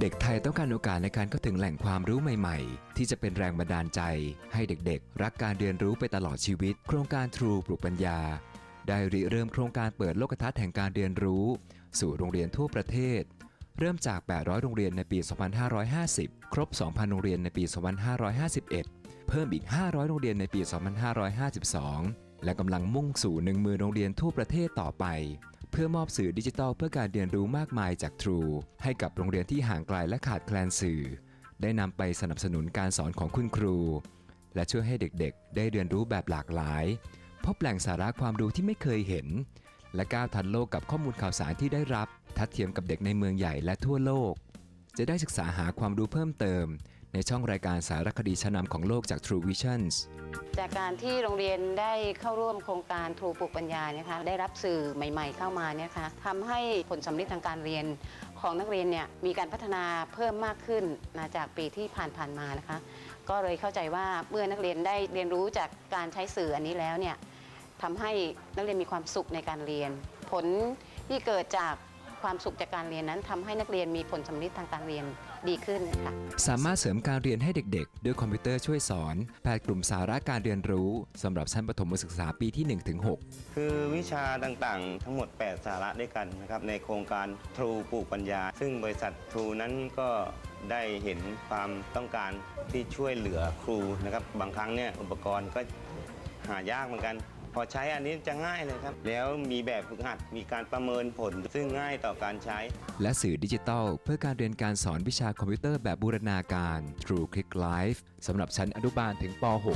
เด็กไทยต้องการโอกาสในการเข้าถึงแหล่งความรู้ใหม่ๆ ที่จะเป็นแรงบันดาลใจ ให้เด็กๆ รักการเรียนรู้ไปตลอดชีวิต โครงการทรูปลูกปัญญา ได้ริเริ่มโครงการเปิดโลกทัศน์แห่งการเรียนรู้ สู่โรงเรียนทั่วประเทศ เริ่มจาก 800 โรงเรียนในปี 2550 ครบ 2,000 โรงเรียนในปี 2551 เพิ่มอีก 500 โรงเรียนในปี 2552 และกำลังมุ่งสู่ 10,000 โรงเรียนทั่วประเทศต่อไป เพื่อมอบสื่อดิจิทัล เพื่อการเรียนรู้มากมายจาก True ให้กับโรงเรียนที่ห่างไกลและขาดแคลนสื่อ ได้นำไปสนับสนุนการสอนของคุณครู และช่วยให้เด็กๆ ได้เรียนรู้แบบหลากหลาย พบแหล่งสาระความรู้ที่ไม่เคยเห็น และก้าวทันโลกกับข้อมูลข่าวสารที่ได้รับ ทัดเทียมกับเด็กในเมืองใหญ่และทั่วโลก จะได้ศึกษาหาความรู้เพิ่มเติม ในช่องรายการสารคดีชั้นนำของโลกจาก True Visions จากการที่โรงเรียนได้เข้าร่วมโครงการครูปลูกปัญญาเนี่ยค่ะได้รับสื่อใหม่ ๆ เข้ามาเนี่ยค่ะทำให้ผลสำลิดทางการเรียนของนักเรียนเนี่ยมีการพัฒนาเพิ่มมากขึ้นนะจากปีที่ผ่านๆมานะคะ ก็เลยเข้าใจว่าเมื่อนักเรียนได้เรียนรู้จากการใช้สื่ออันนี้แล้วเนี่ยทำให้นักเรียนมีความสุขในการเรียน ผลที่เกิดจาก ความสุขจากการเรียนนั้นทำให้นักเรียนมีผลสำลิดทางการเรียนดีขึ้นค่ะสามารถเสริมการเรียนให้เด็กๆ ด้วยคอมพิวเตอร์ช่วยสอน8กลุ่มสาระการเรียนรู้สำหรับชั้นประถมศึกษาปีที่ 1-6 คือวิชาต่างๆ ทั้งหมด 8 สาระด้วยกันนะครับในโครงการทรูปลูกปัญญา ซึ่งบริษัททรูนั้นก็ได้เห็นความต้องการที่ช่วยเหลือครูนะครับบางครั้งเนี่ยอุปกรณ์ก็หายากเหมือนกัน พอใช้อันนี้จะง่ายเลยครับ แล้วมีแบบฝึกหัดมีการประเมินผล ซึ่งง่ายต่อการใช้ และสื่อดิจิทัล เพื่อการเรียนการสอนวิชาคอมพิวเตอร์แบบบูรณาการ True Click Live สำหรับชั้นอนุบาลถึงป .6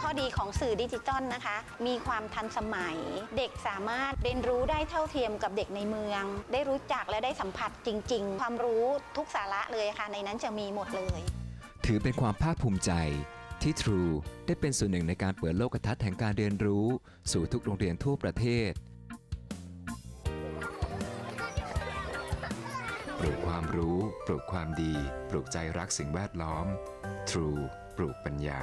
ข้อดีของสื่อดิจิตอลนะคะ มีความทันสมัย เด็กสามารถเรียนรู้ได้เท่าเทียมกับเด็กในเมือง ได้รู้จักและได้สัมผัสจริง ๆ ความรู้ทุกสาระเลยค่ะ ในนั้นจะมีหมดเลย ถือเป็นความภาคภูมิใจ ที่ True ได้เป็นส่วนหนึ่งในการเปิดโลกทัศน์แห่งการเรียนรู้ สู่ทุกโรงเรียนทั่วประเทศปลูกความรู้ ปลูกความดี ปลูกใจรักสิ่งแวดล้อม True ปลูกปัญญา